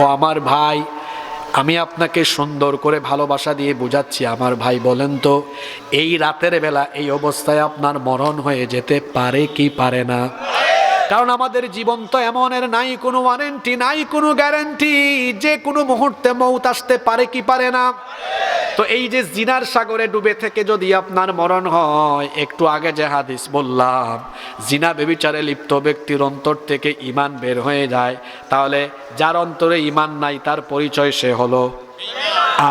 ও আমার ভাই, আমি আপনাকে সুন্দর করে ভালোবাসা দিয়ে বোঝাচ্ছি। আমার ভাই বলেন তো, এই রাতের বেলা এই অবস্থায় আপনার মরণ হয়ে যেতে পারে কি পারে না? কারণ আমাদের জীবন তো এমনের নাই, কোনো ওয়ারেন্টি নাই, কোনো গ্যারেন্টি যে কোনো মুহূর্তে মৌত আসতে পারে কি পারে না? তো এই যে জিনার সাগরে ডুবে থেকে যদি আপনার মরণ হয়, একটু আগে যে হাদিস বললাম, জিনা বেবিচারে লিপ্ত ব্যক্তির অন্তর থেকে ইমান বের হয়ে যায়। তাহলে যার অন্তরে ইমান নাই, তার পরিচয় সে হলো।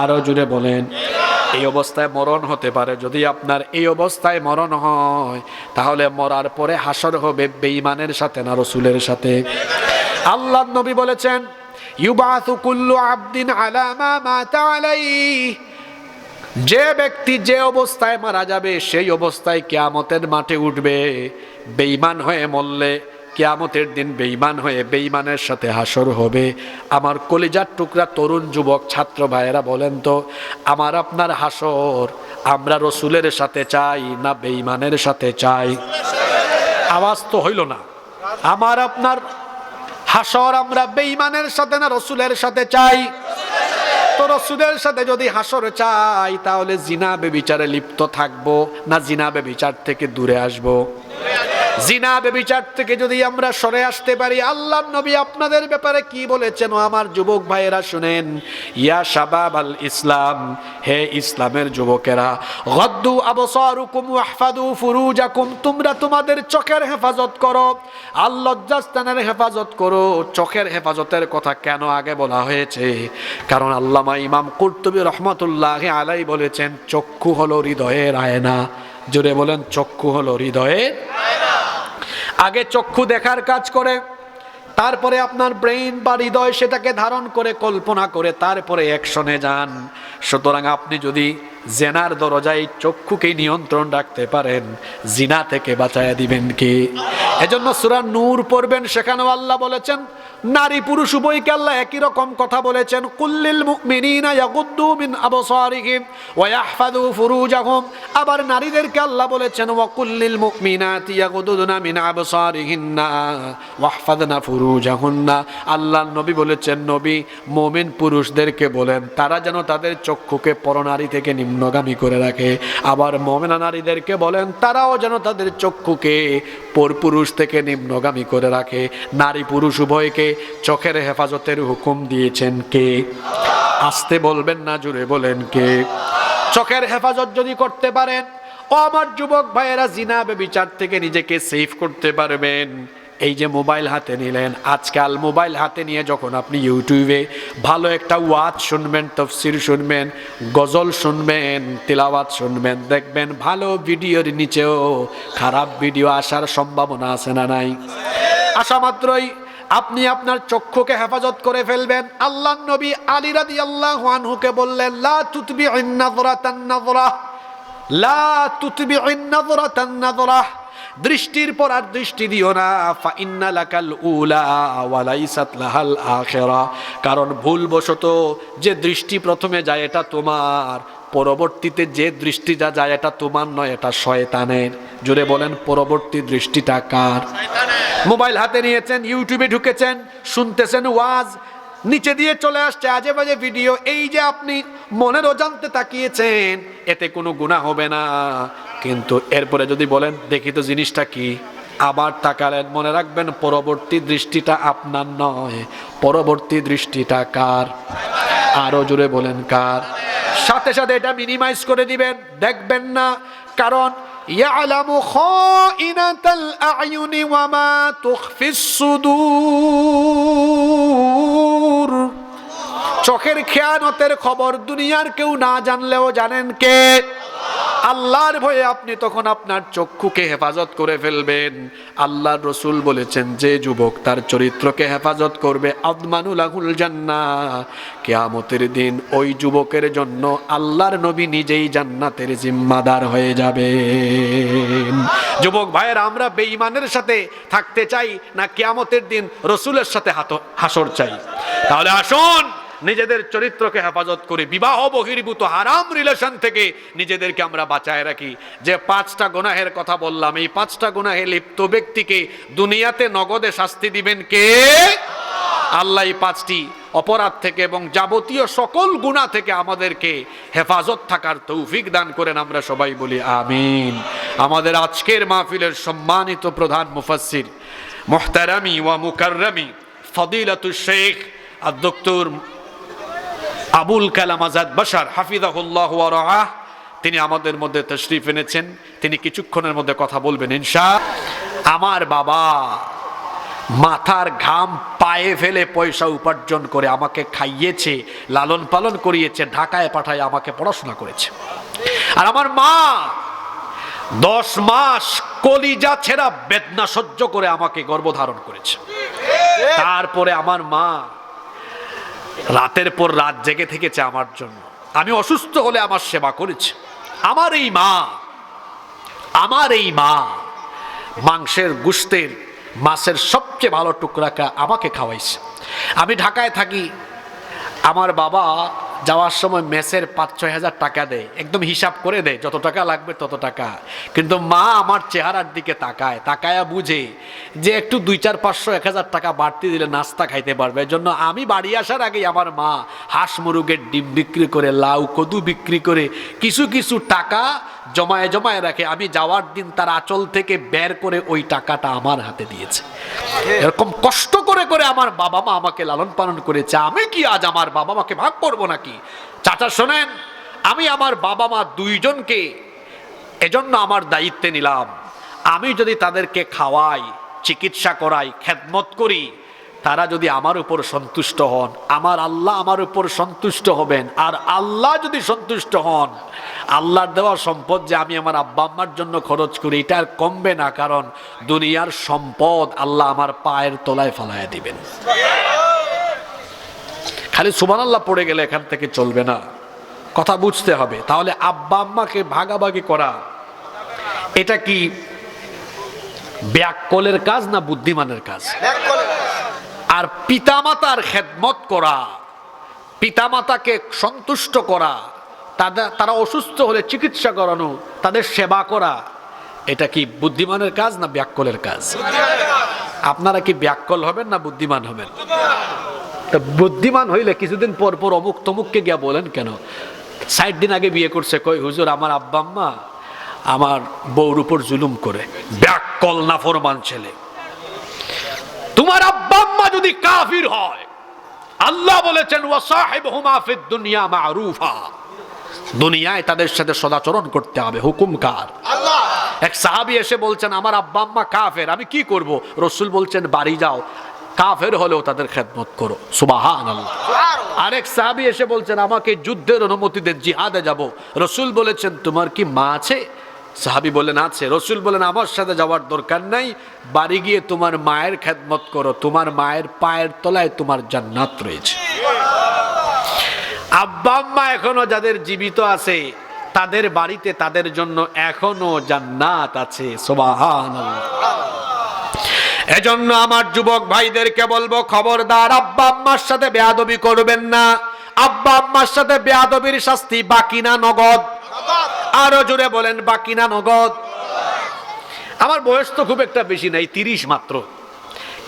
আরও জুড়ে বলেন, এই অবস্থায় মরণ হতে পারে। যদি আপনার এই অবস্থায় মরণ হয়, তাহলে মরার পরে হাসর হবে বেঈমানের সাথে না রসুলের সাথে। আল্লাহ নবী বলেছেন, ইউবাসু কুল্লু আবদিন আলা মা মাতা যে ব্যক্তি যে অবস্থায় মারা যাবে, সেই অবস্থায় কেয়ামতের মাঠে উঠবে। বেঈমান হয়ে মরলে কেয়ামতের দিন বেইমান হয়ে বেঈমানের সাথে হাসর হবে। আমার কলিজার টুকরা তরুণ যুবক, ছাত্র ভাইয়েরা বলেন তো, আমার আপনার হাসর আমরা রসুলের সাথে চাই না বেঈমানের সাথে চাই? আওয়াজ তো হইল না। আমার আপনার হাসর আমরা বেঈমানের সাথে না রসুলের সাথে চাই? রসুলের সাথে যদি হাসর চাই, তাহলে জিনা বিচারে লিপ্ত থাকব, না জিনা বিচার থেকে দূরে আসব? জিনা বেবিচার থেকে যদি আমরা সরে আসতে পারি, আল্লাহ নবী আপনাদের ব্যাপারে কি বলেছেন? আমার যুবক ভাইয়েরা, শুনেন। ইয়া শাবাব আল ইসলাম, হে ইসলামের যুবকেরা, গদ্দু আবসারুকুম ওয়াহফাদু ফুরুজাকুম, তোমরা তোমাদের চোখের হেফাজত করো। আল্লাহ স্থানের হেফাজত করো। চোখের হেফাজতের কথা কেন আগে বলা হয়েছে? কারণ আল্লামা ইমাম কুর্তুবী রহমতুল্লাহ আলাই বলেছেন, চক্ষু হলো হৃদয়ের আয়না। জোরে বলেন, চক্ষু হলো হৃদয়ের আগে চক্ষু দেখার কাজ করে, তারপরে আপনার ব্রেইন বা হৃদয় সেটাকে ধারণ করে, কল্পনা করে, তারপরে অ্যাকশনে যান। সুতরাং আপনি যদি জেনার দরজায় চক্ষুকে নিয়ন্ত্রণ রাখতে পারেন, জিনা থেকে বাঁচায়া দিবেন কি? এজন্য সুরা নূর পড়বেন, সেখানেও আল্লাহ বলেছেন, নারী পুরুষ উভয়কে একই রকম কথা বলেছেন কুল্লিল মুমিনিনা মিন আবসারিহিম ওয়া ইয়াহফাযু ফুরুজাহুম। আবার নারীদেরকে আল্লাহ বলেছেন, ওয়া কুল্লিল মুমিনাতি ইয়াগুদুনা মিন আবসারিহিন্না ওয়াহফাযনা ফুরুজাহুন্না। আল্লাহ নবী বলেছেন, নবী মুমিন পুরুষদেরকে বলেন, তারা যেন তাদের চক্ষুকে পরনারী থেকে নিম্নগামী করে রাখে। আবার মুমিনা নারীদেরকে বলেন, তারাও যেন তাদের চক্ষুকে পরপুরুষ থেকে নিম্নগামী করে রাখে। নারী পুরুষ উভয়কে চোখের হেফাজতের হুকুম দিয়েছেন কে? আসতে বলবেন না জুড়ে বলেন কে? চোখের হেফাজত যদি করতে পারেন, ও আমার যুবক ভাইয়েরা জিনা বিচার থেকে নিজেকে সেভ করতে পারবেন। এই যে মোবাইল হাতে নিলেন, আজকাল মোবাইল হাতে নিয়ে যখন আপনি ইউটিউবে ভালো একটা ওয়াজ শুনবেন, তফসির শুনবেন, গজল শুনবেন, তিলাওয়াত শুনবেন, দেখবেন ভালো ভিডিওর নিচেও খারাপ ভিডিও আসার সম্ভাবনা আছে না নাই? আসা মাত্রই আপনি আপনার চক্ষুকে হেফাজত করে ফেলবেন। আল্লাহ নবী আলী রাদি আল্লাহ আনহুকে বললেন, লা তুতবি নাযরাতান নাযরা, লা তুতবি নাযরাতান নাযরা। দৃষ্টির পর আর দৃষ্টি দিও না। ফা ইন্না লাকাল উলা ওয়া লাইসাত লাহাল আখিরা। কারণ ভুলবশত যে দৃষ্টি প্রথমে যায় এটা তোমার পরবর্তীতে যে দৃষ্টিটা যায় এটা তোমার নয় এটা শয়তানের। জুড়ে বলেন পরবর্তী দৃষ্টিটা কার? মোবাইল হাতে নিয়েছেন ইউটিউবে ঢুকেছেন শুনতেছেন ওয়াজ নিচে দিয়ে চলে আসছে, আজে বাজে ভিডিও এই যে আপনি মনের অজান্তে তাকিয়েছেন, এতে কোনো গুণা হবে না। কিন্তু এরপরে যদি বলেন, দেখি তো জিনিসটা কি? আবার তাকালেন, মনে রাখবেন পরবর্তী দৃষ্টিটা আপনার নয়। পরবর্তী দৃষ্টিটা কার? আরও জুড়ে বলেন, কার? সাথে সাথে এটা মিনিমাইজ করে দিবেন। দেখবেন না, কারণ ইয়ালামু খাইনাতাল আয়ুনি ওয়া মা তুখফিস সুদূর। চোখের খেয়ানতের খবর দুনিয়ার কেউ না জানলেও জানেন কে? আল্লাহর ভয়ে আপনি তখন আপনার চক্ষুকে হেফাজত করে ফেলবেন। আল্লাহর রসুল বলেছেন, যে যুবক তার চরিত্রকে হেফাজত করবে আদমানুল আহুল জান্না কেয়ামতের দিন ওই যুবকের জন্য আল্লাহর নবী নিজেই জান্নাতের জিম্মাদার হয়ে যাবে যুবক ভাইয়ের, আমরা বেঈমানের সাথে থাকতে চাই না, কেয়ামতের দিন রসুলের সাথে হাসর চাই। তাহলে আসুন নিজেদের চরিত্রকে হেফাজত করে। বিবাহ বহির্ভূত হারাম রিলেশন থেকে নিজেদেরকে আমরা বাঁচায় রাখি। যে পাঁচটা গুনাহের কথা বললাম, এই পাঁচটা গুনাহে লিপ্ত ব্যক্তিকে দুনিয়াতে নগদে শাস্তি দিবেন কে? আল্লাহ। এই পাঁচটি অপরাধ থেকে এবং যাবতীয় সকল গুণা থেকে আমাদেরকে হেফাজত থাকার তৌফিক দান করেন আমরা সবাই বলি আমিন। আমাদের আজকের মাহফিলের সম্মানিত প্রধান মুফাসির মোহতারামি ওয়া মুকাররামি ফদিলাতু শেখ আর ডক্টর আবুল কালাম আজাদ বাসার হাফিজাহুল্লাহ ওয়া রাআহ তিনি আমাদের মধ্যে তশরিফ এনেছেন। তিনি কিছুক্ষণের মধ্যে কথা বলবেন ইনশা আমার বাবা মাথার ঘাম পায়ে ফেলে পয়সা উপার্জন করে আমাকে খাইয়েছে লালন পালন করিয়েছে ঢাকায় পাঠায় আমাকে পড়াশোনা করেছে। আর আমার মা দশ মাস কলিজা ছেঁড়া বেদনা সহ্য করে আমাকে গর্ভধারণ করেছে। তারপরে আমার মা রাতের পর রাত জেগে থেকেছে আমার জন্য। আমি অসুস্থ হলে আমার সেবা করেছে। আমার এই মা, আমার এই মা, মাংসের গুস্তের মাছের সবচেয়ে ভালো টুকরাকা আমাকে খাওয়াইছে। আমি ঢাকায় থাকি, আমার বাবা যাওয়ার সময় মেসের পাঁচ ছয় হাজার টাকা দেয়। একদম হিসাব করে দেয়, যত টাকা লাগবে তত টাকা। কিন্তু মা আমার চেহারার দিকে তাকায়, তাকায়া বুঝে যে একটু দুই চার পাঁচশো এক হাজার টাকা বাড়তি দিলে নাস্তা খাইতে পারবে। এর জন্য আমি বাড়ি আসার আগেই আমার মা হাঁস মুরুগের ডিম বিক্রি করে, লাউ কদু বিক্রি করে কিছু কিছু টাকা জমায়ে জমায়ে রাখে আমি যাওয়ার দিন তার আঁচল থেকে বের করে ওই টাকাটা আমার হাতে দিয়েছে। এরকম কষ্ট করে করে আমার বাবা মা আমাকে লালন পালন করেছে। আমি কি আজ আমার বাবা মাকে ভাগ করব নাকি? চাচা শোনেন আমি আমার বাবা মা দুইজনকে এজন্য আমার দায়িত্বে নিলাম। আমি যদি তাদেরকে খাওয়াই চিকিৎসা করাই খেদমত করি তারা যদি আমার উপর সন্তুষ্ট হন, আমার আল্লাহ আমার উপর সন্তুষ্ট হবেন, আর আল্লাহ যদি সন্তুষ্ট হন, আল্লাহর দেওয়া সম্পদ যে আমি আমার আব্বা আম্মার জন্য খরচ করি, এটা আর কমবে না, কারণ দুনিয়ার সম্পদ আল্লাহ আমার পায়ের তলায় ফেলায় দিবেন। খালি সুমান আল্লাহ পড়ে গেলে এখান থেকে চলবে না। কথা বুঝতে হবে। তাহলে আব্বা আম্মাকে ভাগাভাগি করা, এটা কি ব্যাককলের কাজ না বুদ্ধিমানের কাজ। আর পিতামাতার খেদমত করা, পিতামাতাকে সন্তুষ্ট করা, তাদের, তারা অসুস্থ হলে চিকিৎসা করানো, তাদের সেবা করা, এটা কি বুদ্ধিমানের কাজ না ব্যাককলের কাজ? আপনারা কি ব্যাককল হবেন না বুদ্ধিমান হবেন? তা বুদ্ধিমান হইলে কিছুদিন পর পর অমুক তমুককে গিয়া বলেন কেন? ষাট দিন আগে বিয়ে করছে কই হুজুর, আমার আব্বা আম্মা আমার বউর উপর জুলুম করে। ব্যাককল না ফরমান ছেলে। তোমার আব্বা আম্মা যদি কাফির হয় আল্লাহ বলেছেন ওয়া সাহিবহুমা ফিদ দুনিয়া মারুফা। দুনিয়ায় তাদের সাথে সদাচরণ করতে হবে। হুকুম কার? এক সাহাবী এসে বলছেন আমার আব্বা আম্মা কাফের আমি কি করব? রসুল বলছেন বাড়ি যাও কাফের হলেও তাদের খেদমত করো। সুবাহান আল্লাহ আরেক সাহাবী এসে বলছেন আমাকে যুদ্ধের অনুমতি দেন জিহাদে যাব। রসুল বলেছেন তোমার কি মা আছে? সাহাবি বলেন আছে রসুল বলেন, আমার সাথে যাওয়ার দরকার নাই। বাড়ি গিয়ে তোমার মায়ের খেদমত করো। তোমার মায়ের পায়ের তলায় তোমার জান্নাত রয়েছে। আব্বা আম্মা এখনও যাদের জীবিত আছে, তাদের বাড়িতে তাদের জন্য এখনও জান্নাত আছে। এজন্য আমার যুবক ভাইদেরকে বলব, খবরদার, আব্বা আম্মার সাথে বেয়াদবি করবেন না। আব্বা আম্মার সাথে বেয়াদবির শাস্তি বাকি না, নগদ। আরও জোরে বলেন বাকি না নগদ? আমার বয়স তো খুব একটা বেশি নাই তিরিশ মাত্র।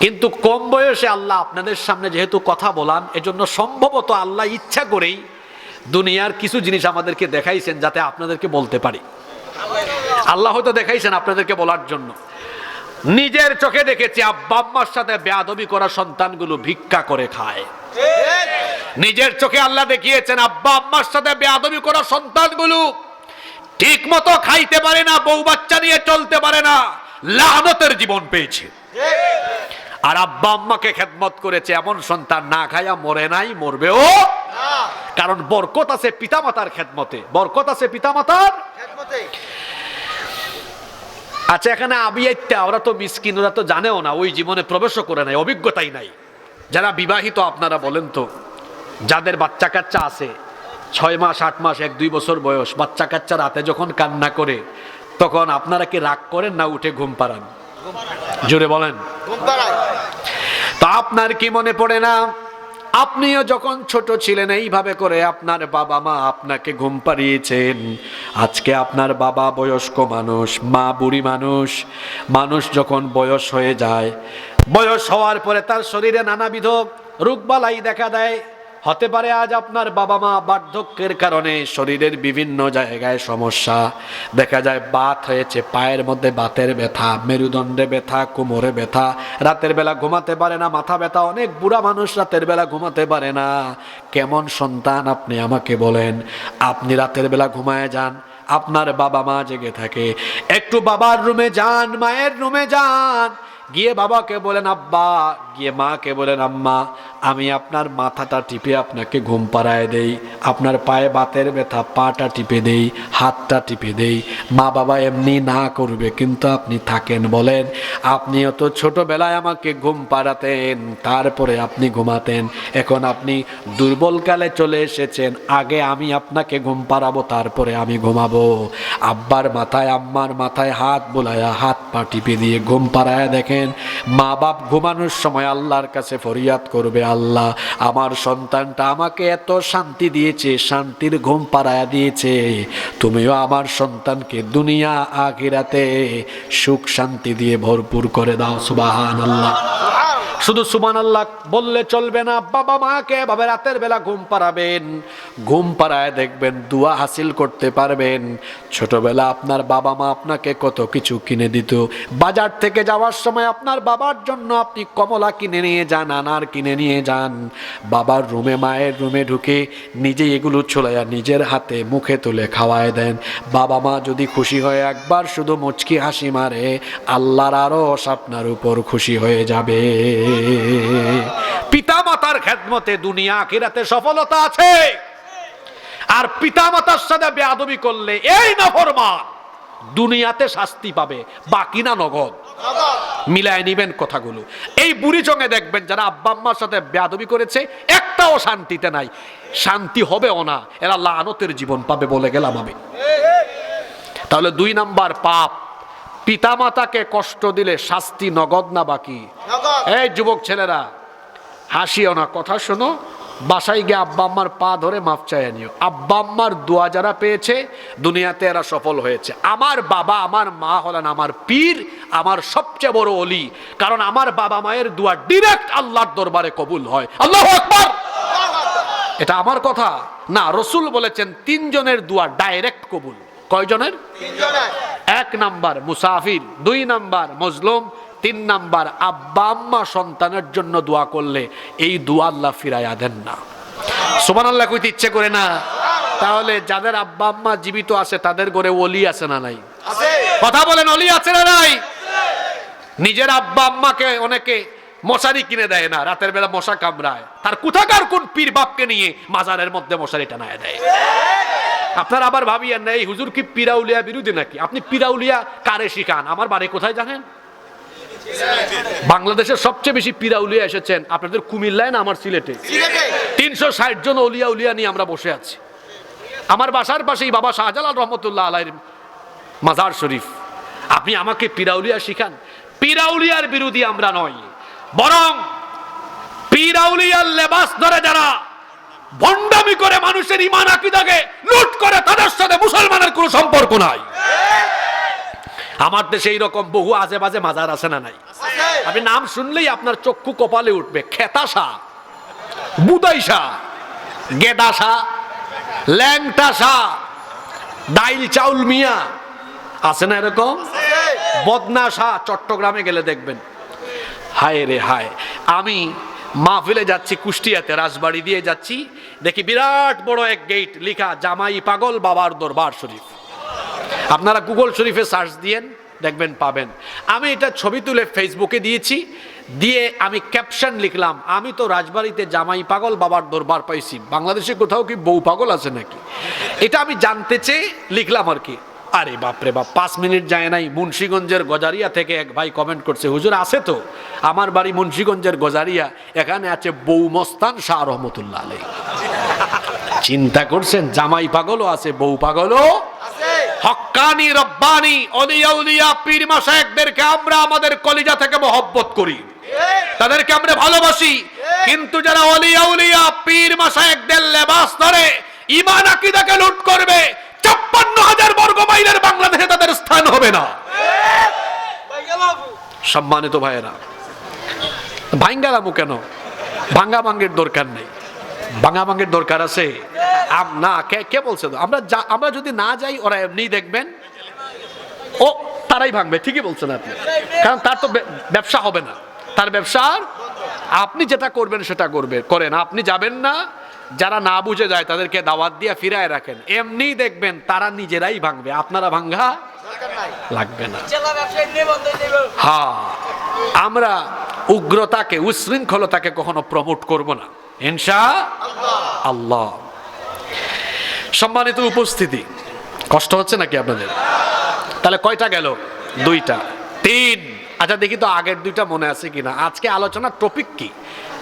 কিন্তু কম বয়সে আল্লাহ আপনাদের সামনে যেহেতু কথা বলান এজন্য সম্ভবত আল্লাহ ইচ্ছা করেই দুনিয়ার কিছু জিনিস আমাদেরকে দেখাইছেন যাতে আপনাদেরকে বলতে পারি। আল্লাহ হয়তো দেখাইছেন আপনাদেরকে বলার জন্য। নিজের চোখে দেখেছি আব্বাম্মার সাথে বেয়াদবি করা সন্তানগুলো ভিক্ষা করে খায়। নিজের চোখে আল্লাহ দেখিয়েছেন আব্বা আম্মার সাথে বেয়াদবি করা সন্তানগুলো ঠিক মতো খাইতে পারে না বউ বাচ্চা নিয়ে চলতে পারে না। লানতের জীবন পেয়েছে। আর আব্বা আম্মাকে খেদমত করেছে এমন সন্তান না খাইয়া মরে নাই মরবেও কারণ বরকত আছে পিতামাতার খেদমতে। বরকত আছে পিতামাতার আচ্ছা এখানে আবিয়াইত্যা ওরা তো মিসকিন ওরা তো জানেও না ওই জীবনে প্রবেশও করে নাই অভিজ্ঞতাই নাই। যারা বিবাহিত আপনারা বলেন তো যাদের বাচ্চা কাচ্চা আছে ছয় মাস আট মাস এক দুই বছর বয়স বাচ্চা কাচ্চা রাতে যখন কান্না করে তখন আপনারা কি রাগ করেন না উঠে ঘুম পাড়ান? জোরে বলেন। তা আপনার কি মনে পড়ে না? আপনিও যখন ছোট ছিলেন এইভাবে করে আপনার বাবা মা আপনাকে ঘুম পাড়িয়েছেন। আজকে আপনার বাবা বয়স্ক মানুষ মা বুড়ি মানুষ। মানুষ যখন বয়স হয়ে যায় বয়স হওয়ার পরে তার শরীরে নানাবিধ রোগবালাই দেখা দেয়। হতে পারে আজ আপনার বাবা মা বার্ধক্যের কারণে শরীরের বিভিন্ন জায়গায় সমস্যা। দেখা যায় বাত হয়েছে, পায়ের মধ্যে বাতের ব্যথা, মেরুদণ্ডে ব্যথা, কোমরে ব্যথা। রাতের বেলা ঘুমাতে পারে না, মাথা ব্যথা, অনেক বুড়া মানুষ রাতের বেলা ঘুমাতে পারে না। কেমন সন্তান আপনি আমাকে বলেন। আপনি রাতের বেলা ঘুমায় যান, আপনার বাবা মা জেগে থাকে। একটু বাবার রুমে যান, মায়ের রুমে যান গিয়ে বাবাকে বলেন, আব্বা। গিয়ে মাকে বলেন, আম্মা, আমি আপনার মাথাটা টিপে আপনাকে ঘুম পাড়ায় দেই। আপনার পায়ে বাতের ব্যথা, পাটা টিপে দেই, হাতটা টিপে দেই। মা বাবা এমনি না করবে, কিন্তু আপনি থাকেন বলেন। আপনিও তো ছোটোবেলায় আমাকে ঘুম পাড়াতেন, তারপরে আপনি ঘুমাতেন। এখন আপনি দুর্বলকালে চলে এসেছেন, আগে আমি আপনাকে ঘুম পাড়াবো, তারপরে আমি ঘুমাবো। আব্বার মাথায়, আম্মার মাথায় হাত বোলায়া, হাত পা টিপে দিয়ে ঘুম পাড়ায় দেখেন মা বাপ ঘুমানোর সময় আল্লাহর কাছে ফরিয়াদ করবে, আল্লাহ, আমার সন্তানটা আমাকে এত শান্তি দিয়েছে, শান্তির ঘুম পাড়ায় দিয়েছে। তুমিও আমার সন্তানকে দুনিয়া, আখিরাতে সুখ শান্তি দিয়ে ভরপুর করে দাও সুবাহান আল্লাহ শুধু সুমান আল্লাহ বললে চলবে না, বাবা মাকে এভাবে রাতের বেলা ঘুম পাড়াবেন। ঘুম পাড়ায় দেখবেন দুয়া হাসিল করতে পারবেন। ছোটবেলা আপনার বাবা মা আপনাকে কত কিছু কিনে দিত। বাজার থেকে যাওয়ার সময় আপনার বাবার জন্য আপনি কমলা কিনে নিয়ে যান, আনার কিনে নিয়ে যান। বাবার রুমে, মায়ের রুমে ঢুকে নিজে এগুলো ছোলাইয়া নিজের হাতে মুখে তুলে খাওয়ায় দেন। বাবা মা যদি খুশি হয়ে একবার শুধু মুচকি হাসি মারে, আল্লাহর আরও আপনার উপর খুশি হয়ে যাবে। পিতা মাতার খেদমতে দুনিয়া, আখিরাতে সফলতা আছে। আর পিতা মাতার সাথে বেয়াদবি করলে এই নফরমান দুনিয়াতে শাস্তি পাবে, বাকি না নগদ। মিলায় নিবেন কথাগুলো। এই বুড়ি চঙে দেখবেন যারা আব্বা আম্মার সাথে বেয়াদবি করেছে, একটাও শান্তিতে নাই। শান্তি হবে না, এরা লানতের জীবন পাবে বলে গেলাম আমি। তাহলে দুই নাম্বার পাপ পিতামাতাকে কষ্ট দিলে শাস্তি নগদ না বাকি? এই যুবক ছেলেরা হাসিও না কথা শোনো। বাসায় গিয়ে আব্বা আম্মার পা ধরে মাপ চাইয়ে নিও। আব্বা আম্মার দোয়া যারা পেয়েছে দুনিয়াতে এরা সফল হয়েছে। আমার বাবা আমার মা হলেন আমার পীর আমার সবচেয়ে বড় অলি। কারণ আমার বাবা মায়ের দোয়া ডিরেক্ট আল্লাহর দরবারে কবুল হয়। আল্লাহ আকবার! এটা আমার কথা। না রসুল বলেছেন তিনজনের দোয়া ডাইরেক্ট কবুল। কয়জনের? এক নাম্বার মুসাফির দুই নাম্বার মজলুম তিন নাম্বার আব্বা আম্মা সন্তানের জন্য দোয়া করলে এই দোয়া আল্লাহ ফিরাইয়া দেন না। সুমান আল্লাহ কইতে ইচ্ছে করে না? তাহলে যাদের আব্বা আম্মা জীবিত আছে তাদের ঘরে ওলি আছে না নাই? কথা বলেন অলি আছে না নাই? নিজের আব্বা আম্মাকে অনেকে মশারি কিনে দেয় না রাতের বেলা মশা কামড়ায়। তার কোথাকার কোন পীর বাপকে নিয়ে মাজারের মধ্যে মশারি টানায় দেয়? আপনার আবার ভাবিয়েন না এই হুজুর কি পিরাউলিয়া বিরোধী নাকি? আপনি পিরাউলিয়া কারে শিখান? আমার বাড়ি কোথায় জানেন? বাংলাদেশের সবচেয়ে বেশি পিরাউলিয়া এসেছেন আপনাদের কুমিল্লায় না আমার সিলেটে? তিনশো ষাট জন অলিয়া উলিয়া নিয়ে আমরা বসে আছি। আমার বাসার পাশেই বাবা শাহজালাল রহমতুল্লাহ আলাইর মাজার শরীফ। আপনি আমাকে পিরাউলিয়া শিখান? পিরাউলিয়ার বিরোধী আমরা নয় বরং পিরাউলিয়ার লেবাস ধরে যারা ভণ্ডামি করে মানুষের ইমান আকিদাকে লুট করে তাদের সাথে মুসলমানের কোনো সম্পর্ক নাই। আমার দেশে এইরকম বহু আজে বাজে মাজার আছে না নাই? আপনি নাম শুনলেই আপনার চক্ষু কপালে উঠবে। খেতাসা বুদাইসা গেদাসা ল্যাংটাসা ডাইল চাউল মিয়া। আছে না এরকম? বদনাশা চট্টগ্রামে গেলে দেখবেন। হায় রে হায়, আমি মাহফিলে যাচ্ছি, কুষ্টিয়াতে রাজবাড়ি দিয়ে যাচ্ছি দেখি বিরাট বড় এক গেট লিখা, জামাই পাগল বাবার দরবার শরীফ। আপনারা গুগল শরীফে সার্চ দিয়েন, দেখবেন পাবেন। আমি এটা ছবি তুলে ফেসবুকে দিয়েছি, দিয়ে আমি ক্যাপশন লিখলাম, আমি তো রাজবাড়িতে জামাই পাগল বাবার দরবার পাইছি। বাংলাদেশে কোথাও কি বউ পাগল আছে নাকি? এটা আমি জানতে চেয়ে লিখলাম আর কি। আরে বাপরে বাপ পাঁচ মিনিট যায় নাই মুন্সীগঞ্জের গজারিয়া থেকে এক ভাই কমেন্ট করছে হুজুর আছে তো? আমার বাড়ি মুন্সীগঞ্জের গজারিয়া এখানে আছে বউ মস্তান শাহ রহমতুল্লাহ আলী চিন্তা করছেন জামাই পাগলও আছে বউ পাগলও হক্কানি রব্বানি অলিয়া উলিয়া পীর মাসায়েকদেরকে আমরা আমাদের কলিজা থেকে মহব্বত করি। তাদেরকে আমরা ভালোবাসি। কিন্তু যারা অলিয়া উলিয়া পীর মাসায়েকদের লেবাস ধরে ইমান আকিদাকে লুট করবে ছাপ্পান্ন হাজার বর্গ মাইলের বাংলাদেশে তাদের স্থান হবে না। সম্মানিত ভাইয়েরা ভাইঙ্গালামু কেন? ভাঙ্গা ভাঙ্গের দরকার নেই। ভাঙ্গা ভাঙ্গের দরকার আছে। না, কে কে বলছে? আমরা আমরা যদি না যাই, ওরা এমনি দেখবেন। ও, তারাই ভাঙবে, ঠিকই বলছেন আপনি। কারণ তার তো ব্যবসা হবে না। তার ব্যবসার, আপনি যেটা করবেন সেটা করবে, করেন। আপনি যাবেন না যারা না বুঝে যায় তাদেরকে দাওয়াত দিয়ে ফিরায় রাখেন। এমনি দেখবেন তারা নিজেরাই ভাঙবে। আপনারা ভাঙ্গা লাগবে না। হ্যাঁ আমরা উগ্রতাকে উশৃঙ্খলতাকে কখনো প্রমোট করব না। ইনশা আল্লাহ। সম্মানিত উপস্থিতি কষ্ট হচ্ছে নাকি আপনাদের? তাহলে কয়টা গেল? দুইটা। তিন। আচ্ছা দেখি তো আগের দুইটা মনে আছে কিনা। আজকে আলোচনার টপিক কি?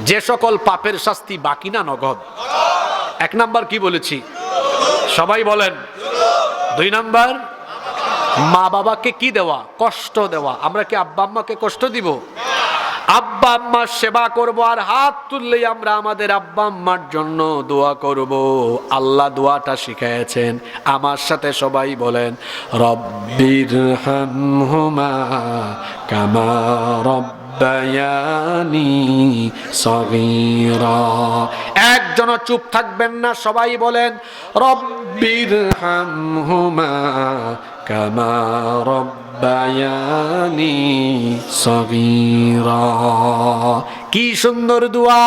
যে সকল পাপের শাস্তি বাকি না নগদ? এক নাম্বার কি বলেছি? সবাই বলেন। দুই নাম্বার মা বাবাকে কি দেওয়া? কষ্ট দেওয়া। আমরা কি আব্বা আম্মাকে কষ্ট দিব? আব্বা আম্মার সেবা করব আর হাত তুললেই আমরা আমাদের আব্বা আম্মার জন্য দোয়া করব। আল্লাহ দোয়াটা শিখাইছেন আমার সাথে সবাই বলেন, রব্বির হামহুমা কামা রব্বায়ানি সগীরা। একজন চুপ থাকবেন না, সবাই বলেন, রব্বির হামহুমা কামা রব্বায়ানি সগীরা কি সুন্দর দোয়া।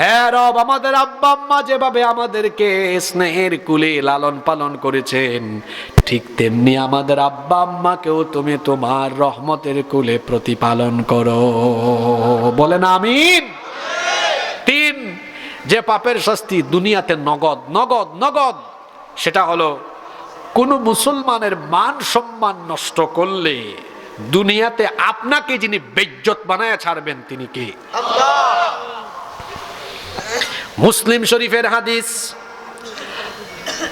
হ্যাঁ রব, আমাদের আব্বা আম্মা যেভাবে আমাদেরকে স্নেহের কুলে লালন পালন করেছেন, ঠিক তেমনি আমাদের আব্বা আম্মাকেও তুমি তোমার রহমতের কুলে প্রতিপালন করো। বলেন আমিন। তিন, যে পাপের শাস্তি দুনিয়াতে নগদ নগদ নগদ, সেটা হলো কোন মুসলমানের মান সম্মান নষ্ট করলে দুনিয়াতে আপনাকে যিনি বেজ্জত বানায় ছাড়বেন তিনি কে? মুসলিম শরীফের হাদিস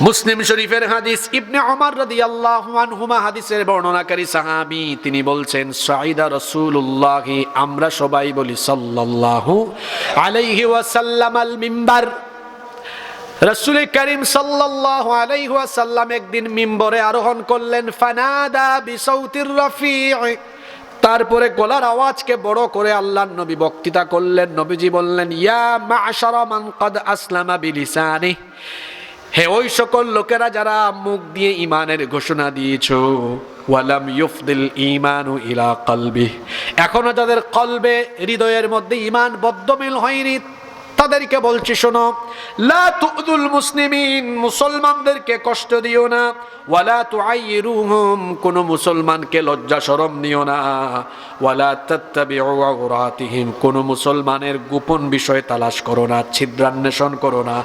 মুসলিম শরীফের হাদিস ইবনে ওমর রাদিয়াল্লাহু আনহুমা হাদিসের বর্ণনাকারী সাহাবী তিনি বলছেন সাইদা রাসূলুল্লাহ আমরা সবাই বলি সাল্লাল্লাহু আলাইহি ওয়াসাল্লাম আল মিম্বার। রসুল করিম সাল্লাল্লাহু আলাইহি ওয়াসাল্লাম একদিন মিম্বরে আরোহণ করলেন, ফানাদা বিসাউতির রফি' তারপরে গলার আওয়াজকে বড় করে আল্লাহ নবী বক্তৃতা করলেন, নবীজি বললেন, ইয়া মাশারা মান কদ আসলামা বিলিসানি হে ওই সকল লোকেরা যারা মুখ দিয়ে ইমানের ঘোষণা দিয়েছ, ওয়ালাম ইউফদিল ইমানু ইলা কলবি এখনও যাদের কলবে, হৃদয়ের মধ্যে ইমান বদ্ধমিল হয়নি তাদেরকে বলছি, শোনো, লা তুদুল মুসলিমিন, মুসলমানদেরকে কষ্ট দিও না, ওয়ালা তুআইরুহুম কোন মুসলমানকে লজ্জা শরম নিও না, ওয়ালা তাত্তাবিউ আওরাতিহিম, কোন মুসলমানের গোপন বিষয় তালাশ করো না, ছিদ্রান্বেষণ করো না।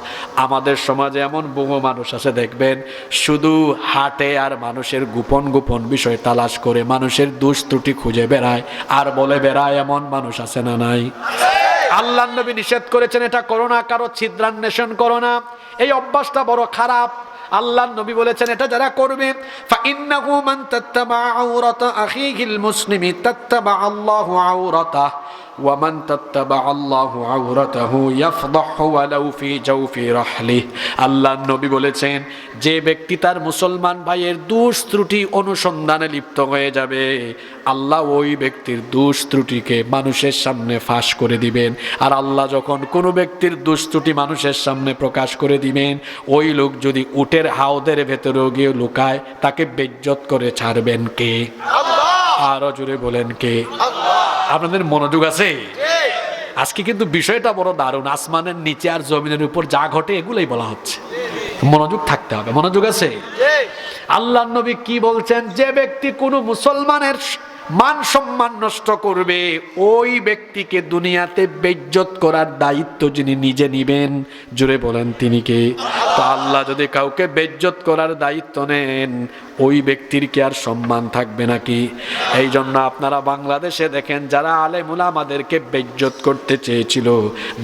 আমাদের সমাজে এমন বহু মানুষ আছে, দেখবেন, শুধু হাটে আর মানুষের গোপন গোপন বিষয় তালাশ করে মানুষের দোষ ত্রুটি খুঁজে বেড়ায়, আর বলে বেড়ায় এমন মানুষ আছে না নাই? আল্লাহ নবী নিষেধ করেছেন, এটা করো না, কারও ছিদ্রান্বেষণ করো না। এই অভ্যাসটা বড় খারাপ। আল্লাহ নবী বলেছেন, এটা যারা করবে, ফাইন্নাহু মান তাত্তাবা আওরাতা আখিহিল মুসলিমি তাত্তাবা আল্লাহু আওরাতা। ওয়ামান তাত্তাবা আল্লাহ আউরাতাহু ইয়াফদাহু ওয়ালাউ ফি জাওফি রাহলি আল্লাহর নবী বলেছেন যে ব্যক্তি তার মুসলমান ভাইয়ের দুষ ত্রুটি অনুসন্ধানে লিপ্ত হয়ে যাবে আল্লাহ ওই ব্যক্তির দুষ ত্রুটিকে মানুষের সামনে ফাঁস করে দিবেন। আর আল্লাহ যখন কোনো ব্যক্তির দুষ ত্রুটি মানুষের সামনে প্রকাশ করে দিবেন ওই লোক যদি উটের হাওদের ভেতরে গিয়ে লুকায় তাকে বেজ্জত করে ছাড়বেন কে? আরও জুড়ে বলেন কে? আল্লাহ! আপনাদের মনোযোগ আছে? আজকে কিন্তু বিষয়টা বড় দারুণ। আসমানের নিচে আর জমিনের উপর যা ঘটে এগুলোই বলা হচ্ছে। মনোযোগ থাকতে হবে। মনোযোগ আছে? আল্লাহ নবী কি বলছেন? যে ব্যক্তি কোনো মুসলমানের মান সম্মান নষ্ট করবে, ওই ব্যক্তিকে দুনিয়াতে বেজ্জত করার দায়িত্ব যিনি নিজে নিবেন জুড়ে বলেন তিনি কে? তো আল্লাহ যদি কাউকে বেজ্জত করার দায়িত্ব নেন, ওই ব্যক্তির কি আর সম্মান থাকবে নাকি? এই জন্য আপনারা বাংলাদেশে দেখেন, যারা আলেমুল আমাদেরকে বেজ্জত করতে চেয়েছিল,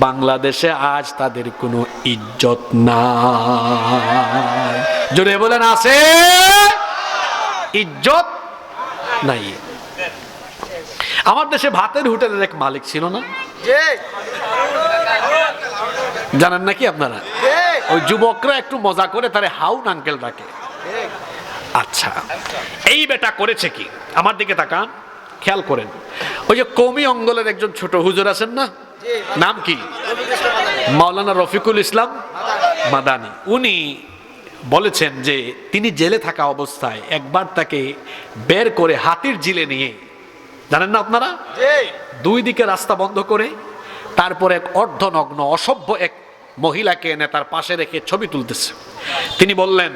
বাংলাদেশে আজ তাদের কোনো ইজ্জত না জুড়ে বলেন, আছে? ইজ্জত নাই। আমার দেশে ভাতের হোটেলের এক মালিক ছিল না? জানেন নাকি আপনারা? ওই যুবকরা একটু মজা করে তারে হাউন আঙ্কেল ডাকে। আচ্ছা এই বেটা করেছে কি? আমার দিকে তাকান খেয়াল করেন। ওই যে কমি অঙ্গলের একজন ছোট হুজুর আছেন না? নাম কি? মাওলানা রফিকুল ইসলাম মাদানি। উনি বলেছেন যে তিনি জেলে থাকা অবস্থায় একবার তাকে বের করে হাতির জিলে নিয়ে জানেন না আপনারা? দুই দিকে রাস্তা বন্ধ করে তারপর এক অর্ধনগ্ন অসভ্য এক মহিলাকে এনে তার পাশে রেখে ছবি তুলতেছে। তিনি বললেন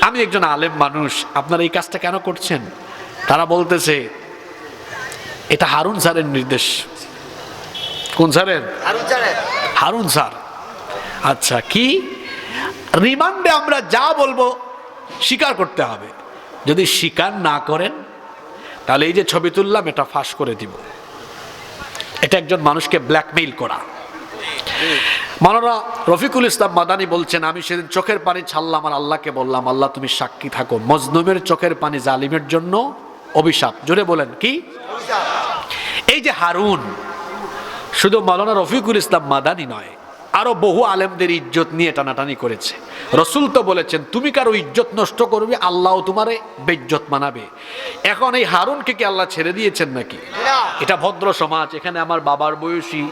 আমি একজন আলেম মানুষ আপনারা এই কাজটা কেন করছেন? তারা বলতেছে এটা হারুন স্যারের নির্দেশ। কোন স্যারের। হারুন স্যার। আচ্ছা কি? রিমান্ডে আমরা যা বলব স্বীকার করতে হবে। যদি স্বীকার না করেন তাহলে এই যে ছবি তুললাম এটা ফাঁস করে দিব। এটা একজন মানুষকে ব্ল্যাকমেইল করা। মানরা রফিকুল ইসলাম মাদানি বলছেন আমি সেদিন চোখের পানি ছাড়লাম আর আল্লাহকে বললাম আল্লাহ তুমি সাক্ষী থাকো। মজনুমের চোখের পানি জালিমের জন্য অভিশাপ। জোরে বলেন কি? এই যে হারুন শুধু মালানা রফিকুল ইসলাম মাদানি নয় আরও বহু আলেমদের ইজ্জত নিয়ে টানাটানি করেছে। রসুল তো বলেছেন তুমি কারও ইজ্জত নষ্ট করবে আল্লাহ তোমারে বেজ্জত মানাবে। এখন এই হারুনকে কি আল্লাহ ছেড়ে দিয়েছেন নাকি? এটা ভদ্র সমাজ এখানে আমার বাবার বয়সী।